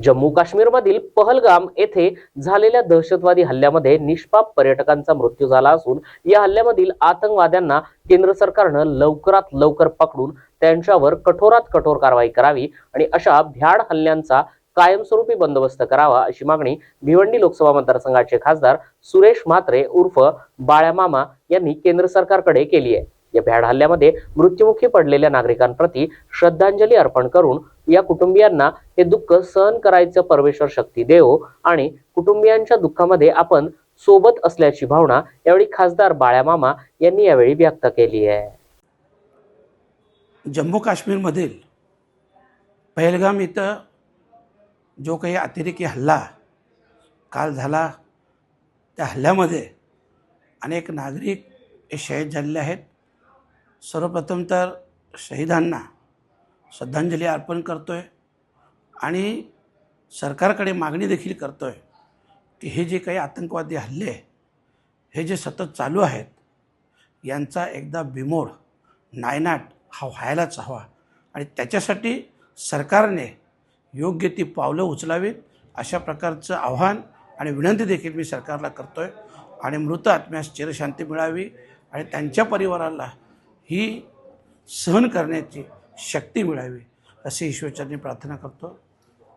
जम्मू काश्मीरमधील पहलगाम येथे झालेल्या दहशतवादी हल्ल्यामध्ये निष्पाप पर्यटकांचा मृत्यू झाला असून या हल्ल्यामधील आतंकवाद्यांना केंद्र सरकारनं लवकरात लवकर पकडून त्यांच्यावर कठोरात कठोर कारवाई करावी आणि अशा भ्याड हल्ल्यांचा कायमस्वरूपी बंदोबस्त करावा अशी मागणी भिवंडी लोकसभा मतदारसंघाचे खासदार सुरेश म्हात्रे उर्फ बाळ्यामामा यांनी केंद्र सरकारकडे केली आहे. या भ्याड हल्ल्यामध्ये मृत्युमुखी पडलेल्या नागरिकांप्रती श्रद्धांजली अर्पण करून या कुटुंबियांना हे दुःख सहन करायचं परमेश्वर शक्ती देव आणि कुटुंबियांच्या दुःखामध्ये आपण सोबत असल्याची भावना यावेळी खासदार बाळ्यामामा यांनी यावेळी व्यक्त केली आहे. जम्मू काश्मीरमधील पहलगाम इथं जो काही अतिरेकी हल्ला काल झाला त्या हल्ल्यामध्ये अनेक नागरिक हे शहीद झालेले आहेत. सर्वप्रथम तर शहीदांना श्रद्धांजली अर्पण करतो आहे आणि सरकारकडे मागणी देखील करतो आहे की हे जे काही आतंकवादी हल्ले हे जे सतत चालू आहेत यांचा एकदा बिमोड नायनाट हा व्हायलाच हवा. आणि त्याच्यासाठी सरकारने योग्य ती पावलं उचलावीत अशा प्रकारचं आव्हान आणि विनंती देखील मी सरकारला करतो आहे आणि मृत आत्म्यास चिरशांती मिळावी आणि त्यांच्या परिवाराला ही सहन करण्याची शक्ती मिळावी अशी ईश्वरचरणी प्रार्थना करतो.